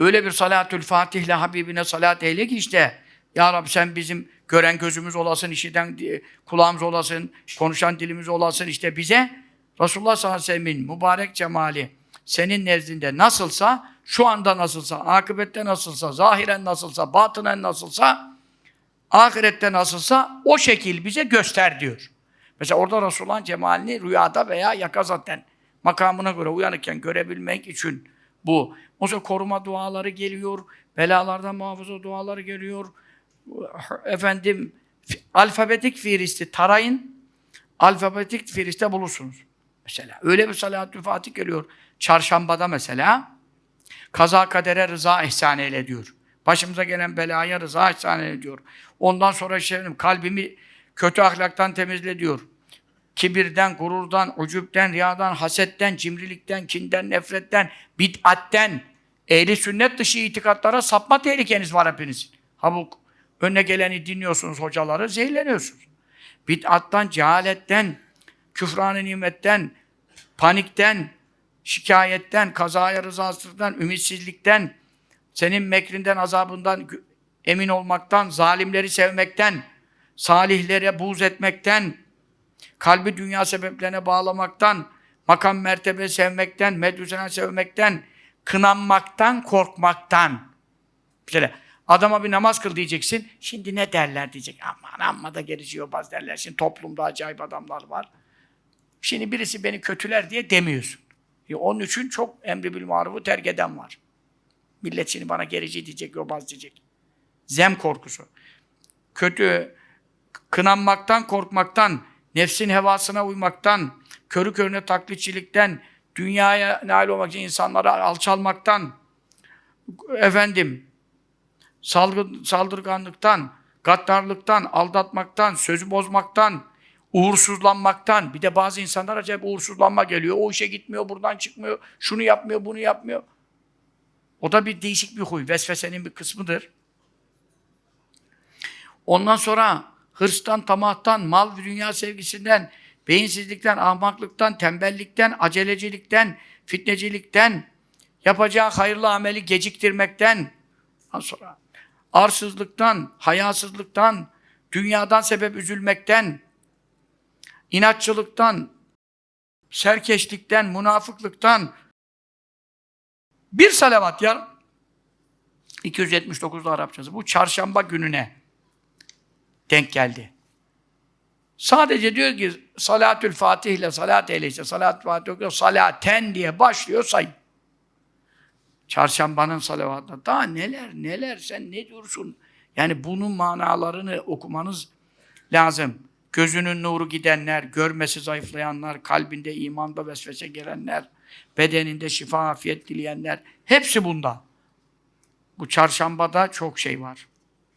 öyle bir salatül Fatih'le Habibine salat eyle ki işte Ya Rabbi sen bizim gören gözümüz olasın, işiten di- kulağımız olasın, konuşan dilimiz olasın işte bize Resulullah sallallahu aleyhi ve sellem'in mübarek cemali senin nezdinde nasılsa, şu anda nasılsa, akıbette nasılsa, zahiren nasılsa, batınen nasılsa, ahirette nasılsa o şekil bize göster diyor. Mesela orada Resulullah'ın cemalini rüyada veya yakazaten makamına göre uyanıkken görebilmek için bu. O zaman koruma duaları geliyor, belalardan muhafaza duaları geliyor. Efendim alfabetik fihristi tarayın, alfabetik fihriste bulursunuz. Mesela öyle bir salatü fatih geliyor. Çarşambada mesela kaza kadere rıza ihsan eyle diyor. Başımıza gelen belaya rıza ihsan eyle diyor. Ondan sonra şey, kalbimi kötü ahlaktan temizle diyor. Kibirden, gururdan, ucupten, riyadan, hasetten, cimrilikten, kinden, nefretten, bid'atten, ehli sünnet dışı itikatlara sapma tehlikeniz var hepinizin. Ha bu önüne geleni dinliyorsunuz hocaları, zehirleniyorsunuz. Bid'attan, cehaletten, küfran-ı nimetten, panikten, şikayetten, kazaya rızasızlıktan, ümitsizlikten, senin mekrinden, azabından emin olmaktan, zalimleri sevmekten, salihlere buğz etmekten, kalbi dünya sebeplerine bağlamaktan, makam mertebe sevmekten, medüsene sevmekten, kınanmaktan, korkmaktan. Mesela adama bir namaz kıl diyeceksin, şimdi ne derler diyecek. Aman amma da gerici yobaz derler. Şimdi toplumda acayip adamlar var. Şimdi birisi beni kötüler diye demiyorsun. E onun için çok emri bil marufu terk eden var. Millet şimdi bana gerici diyecek, yobaz diyecek. Zem korkusu. Kötü, kınanmaktan, korkmaktan, nefsin hevasına uymaktan, körü körüne taklitçilikten, dünyaya nail olmak için insanlara alçalmaktan, efendim, salgın, saldırganlıktan, gaddarlıktan, aldatmaktan, sözü bozmaktan, uğursuzlanmaktan. Bir de bazı insanlar acayip uğursuzlanma geliyor. O işe gitmiyor, buradan çıkmıyor, şunu yapmıyor, bunu yapmıyor. O da bir değişik bir huy. Vesvesenin bir kısmıdır. Ondan sonra hırstan, tamahtan, mal ve dünya sevgisinden, beyinsizlikten, ahmaklıktan, tembellikten, acelecilikten, fitnecilikten, yapacağı hayırlı ameli geciktirmekten, sonra arsızlıktan, hayasızlıktan, dünyadan sebep üzülmekten, inatçılıktan, serkeşlikten, münafıklıktan. Bir salavat ya. 279'da Arapçası. Bu çarşamba gününe denk geldi. Sadece diyor ki salatül fatih ile salat eyleyse, salat fatih okuyor, salaten diye başlıyor sayın. Çarşambanın salavatına. Daha neler neler sen ne diyorsun? Yani bunun manalarını okumanız lazım. Gözünün nuru gidenler, görmesi zayıflayanlar, kalbinde imanda vesvese gelenler, bedeninde şifa afiyet dileyenler, hepsi bunda. Bu çarşambada çok şey var.